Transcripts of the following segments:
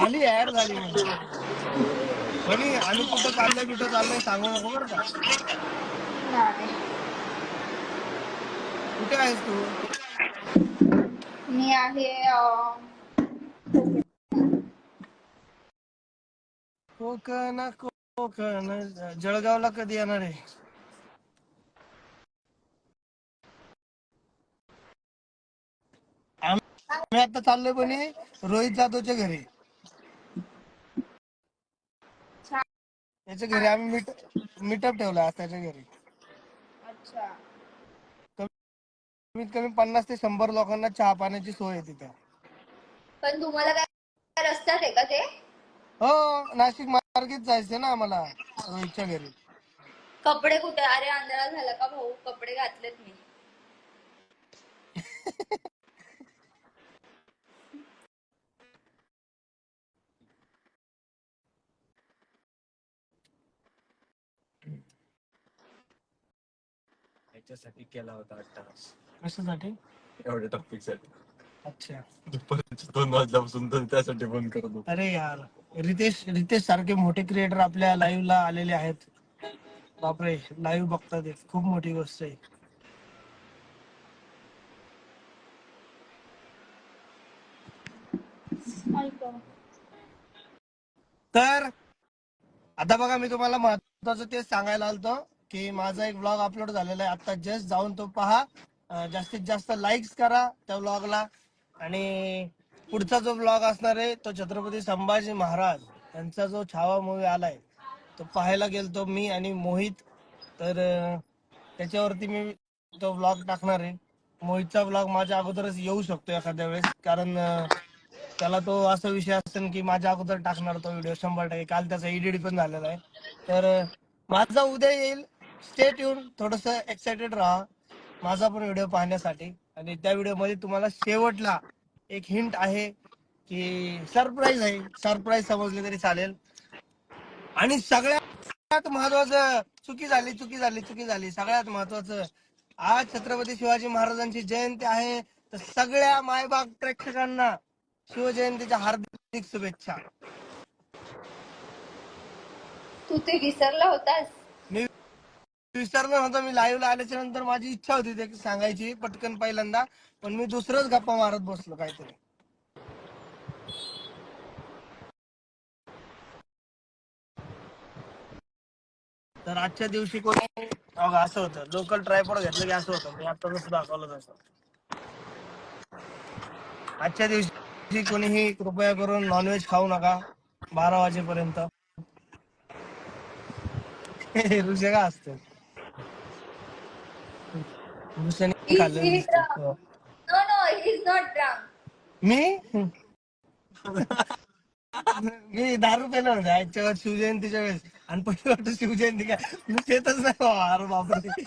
झाली ऍड झाली म्हणजे. म्हणे आम्ही कुठं चाललंय कुठं चाललंय सांगू नको बरं का. कुठे आहेस तू? मी आहे कोकण कोकण. जळगावला कधी येणार आहे? आम्ही आता चाललोय पण रोहित जाधवच्या घरी. त्याच्या घरी आम्ही मीट मीटअप ठेवला आज त्याच्या घरी. अच्छा. कमीत कमी पन्नास ते शंभर लोकांना चहा पाण्याची सोय आहे तिथे. पण तुम्हाला काय रस्त्यात आहे का ते? हो नाशिक मार्गेत जायचं ना आम्हाला रोहितच्या घरी. कपडे कुठे? अरे आंधळा झाला का भाऊ? कपडे घातलेत मी. याच्यासाठी केला होता अट्टास कशासाठी? एवढ्या टॉपिकसाठी. अच्छा. दुपारचे दोन वाजल्यापासून तर त्यासाठी बंद करत होतो. अरे यार रितेश रितेश सारखे मोठे क्रिएटर आपल्या लाईव्ह ला आलेले आहेत. बापरे लाईव्ह बघतात हे. खूप मोठी गोष्ट आहे. तर आता बघा मी तुम्हाला महत्वाचं तेच सांगायला आलतो. की माझा एक ब्लॉग अपलोड झालेला आहे. आता जस्ट जाऊन तो पहा. जास्तीत जास्त लाईक्स करा त्या ब्लॉगला आणि पुढचा जो ब्लॉग असणार आहे तो छत्रपती संभाजी महाराज यांचा जो छावा मूवी आलाय तो पाहायला गेलतो मी आणि मोहित. तर त्याच्यावरती मी तो ब्लॉग टाकणार आहे. मोहितचा ब्लॉग माझ्या अगोदरच येऊ शकतो एखाद्या वेळेस. कारण त्याला तो असा विषय असेल की माझ्या अगोदर टाकणार तो व्हिडिओ शंभर टक्के. काल त्याचा एडिट पण झालेला आहे. तर माझा उद्या येईल. स्टेट ट्यून थोडस एक्साइटेड राहा. माझा पण व्हिडिओ पाहण्यासाठी. आणि त्या व्हिडिओमध्ये तुम्हाला शेवटला एक हिंट आहे की सरप्राईज आहे. सरप्राईज समजले तरी चालेल. आणि सगळ्यात महत्वाचं चुकी झाली चुकी झाली चुकी झाली. सगळ्यात महत्वाचं आज छत्रपती शिवाजी महाराजांची जयंती आहे. तर सगळ्या मायबाग प्रेक्षकांना शिवजयंतीच्या हार्दिक शुभेच्छा. तू ते विसरला होतास? मी होता मी लाईव्ह आल्याच्यानंतर माझी इच्छा होती ते सांगायची पटकन पहिल्यांदा. पण मी दुसरंच गप्पा मारत बसलो काहीतरी. तर आजच्या दिवशी कोणी असं होतं. लोकल ट्रायपॉड घेतलं की असं होतं. मी आता जसं दाखवलं तसं. आजच्या दिवशी कोणीही कृपया करून नॉनव्हेज खाऊ नका. बारा वाजेपर्यंत. ऋषा का असते. ऋषाने खाल्लं He- he दिसतं. No no he is not drunk मी? मी दारू पेलो होता. याच्यावर शिवजयंतीच्या वेळेस. आणि पहिली वाटत शिवजयंती काय? मी पेतच नाही बाबा. अरे बापरे.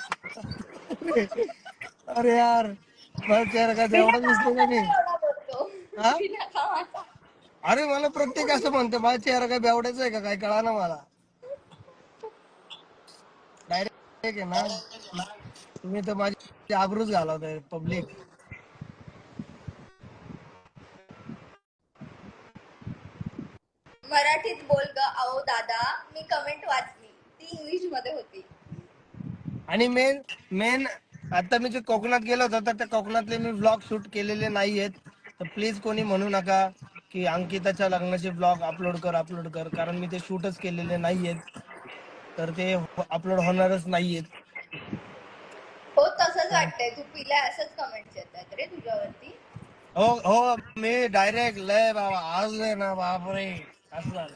अरे यार. मला चेहरा काय एवढा दिसतो का मी? एवढा बोलतो. हा? बिना कामाचा. अरे मला प्रत्येक असं म्हणते माझा चेहरा काय बेवड्याचा आहे का? काय कळा ना मला? डायरेक्ट आहे ना? तुम्ही तर माझी आबरूच घालवताय पब्लिक मराठीत बोल ग अहो दादा. मी कमेंट वाचली. ती इंग्लिशमध्ये होती. आणि मेन मेन आता मी जे कोकणात गेलो होतो तर त्या कोकणातले मी ब्लॉग शूट केलेले नाही आहेत. तर प्लीज कोणी म्हणू नका की अंकिताच्या लग्नाचे ब्लॉग अपलोड कर अपलोड कर. कारण मी ते शूटच केलेले नाही आहेत. तर ते अपलोड होणारच नाहीयेत हो तसंच वाटतंय. तू पिलाय असंच कमेंट्स येतात रे तुझ्यावरती. हो हो मी डायरेक्ट लय बाबा आज लय ना बापरे. असं झालं.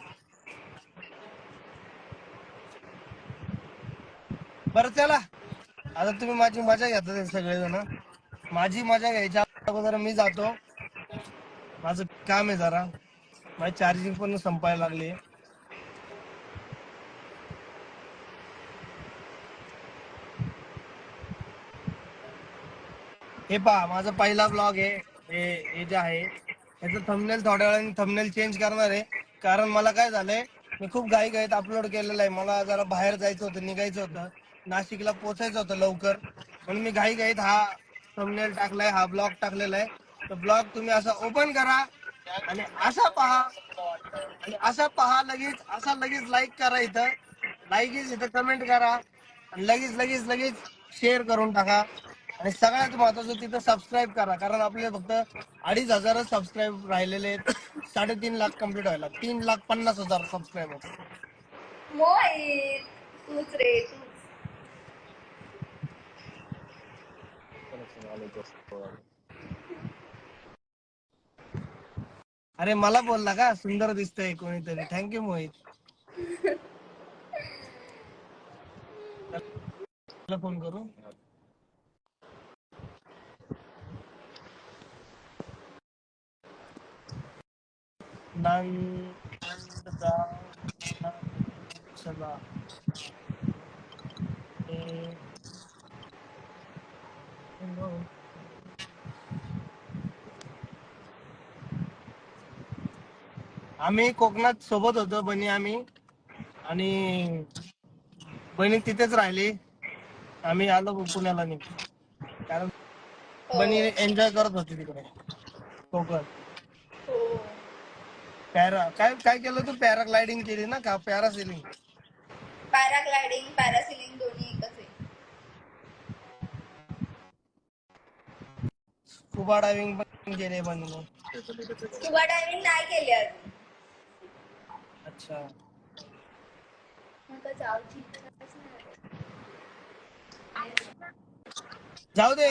बरं चला. आता तुम्ही माझी मजा घेता सगळेजण. माझी मजा घ्यायच्या अगोदर मी जातो. माझं काम आहे जरा. माझी चार्जिंग पण संपायला लागली हे पहा माझा पहिला ब्लॉग आहे. हे हे जे आहे याचं थंबनेल थोड्या वेळाने थंबनेल चेंज करणार आहे. कारण मला काय झालंय मी खूप घाई घाईत अपलोड केलेलं आहे. मला जरा बाहेर जायचं होतं निघायचं होतं. नाशिकला पोचायचं होतं लवकर. म्हणून मी घाई घाईत हा थंबनेल टाकलाय हा ब्लॉग टाकलेला आहे. तर ब्लॉग तुम्ही असा ओपन करा आणि असा पहा. आणि असा पहा लगेच असा लगेच लाईक करा इथं. लाईक इथं कमेंट करा. आणि लगेच लगेच लगेच शेअर करून टाका. आणि सगळ्यात महत्वाचं तिथं सबस्क्राईब करा. कारण आपले फक्त अडीच हजारच सबस्क्राईब राहिलेले आहेत. साडेतीन लाख कंप्लीट व्हायला. तीन लाख पन्नास हजार सबस्क्राईबर मोहित तूच रे तूच. अरे मला बोलला का सुंदर दिसतंय कोणीतरी. थँक्यू मोहित. फोन करू? ए- आम्ही कोकणात सोबत होतो बनी आम्ही. आणि बनी तिथेच राहिली. आम्ही आलो पुण्याला निघ कारण हो. बनी एन्जॉय करत होती तिकडे. कोकण. हो पॅरा काय काय केलं तू? पॅराग्लायडिंग केली ना का? पॅरासेलिंग? पॅराग्लायडिंग पॅरासिलिंग दोन्ही एकच आहे. स्कुबा डायव्हिंग पण केले बनीने स्कुबा डायव्हिंग नाही केली अजून. अच्छा. नका. जाऊ दे.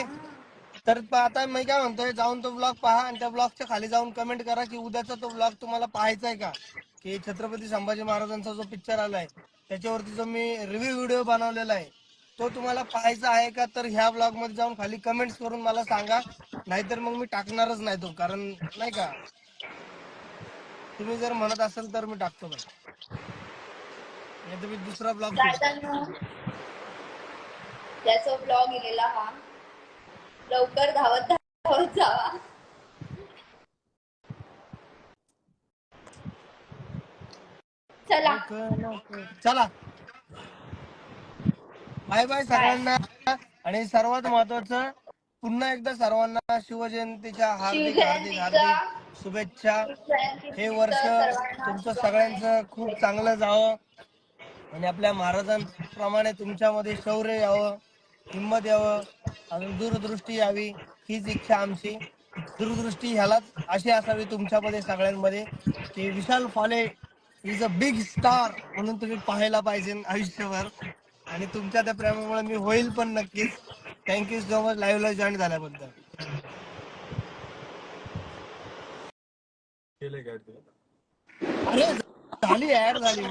तर आता मी काय म्हणतोय जाऊन तो ब्लॉग पहा आणि त्या ब्लॉगच्या खाली जाऊन कमेंट करा की उद्याचा तो ब्लॉग तुम्हाला पाहायचा आहे का? की छत्रपती संभाजी महाराजांचा जो पिक्चर आलाय त्याच्यावरती जो मी रिव्ह्यू व्हिडिओ बनवलेला आहे तो तुम्हाला पाहायचा आहे का? तर ह्या ब्लॉगमध्ये जाऊन खाली कमेंट्स करून मला सांगा. नाहीतर मग मी टाकणारच नाही तो कारण नाही का? तुम्ही जर म्हणत असाल तर मी टाकतो नाही मी दुसरा ब्लॉग त्याचा ब्लॉग गेलेला हा. लवकर धावत धावत जावा. चला. चला. बाय बाय सगळ्यांना. आणि सर्वात महत्वाचं पुन्हा एकदा सर्वांना शिवजयंतीच्या हार्दिक हार्दिक हार्दिक शुभेच्छा. हे वर्ष तुमचं सगळ्यांचं खूप चांगलं जावं. आणि आपल्या महाराजांप्रमाणे तुमच्यामध्ये शौर्य यावं. हिंमत यावं अजून दूरदृष्टी यावी हीच इच्छा आमची. दूरदृष्टी ह्यालाच अशी असावी तुमच्यामध्ये सगळ्यांमध्ये की विशाल फाले इज अ बिग स्टार म्हणून तुम्ही पाहायला पाहिजे आयुष्यभर. आणि तुमच्या त्या प्रेमामुळे मी होईल पण नक्कीच. थँक्यू सो मच लाईव्हला जॉईन झाल्याबद्दल. अरे झाली ऍड झाली.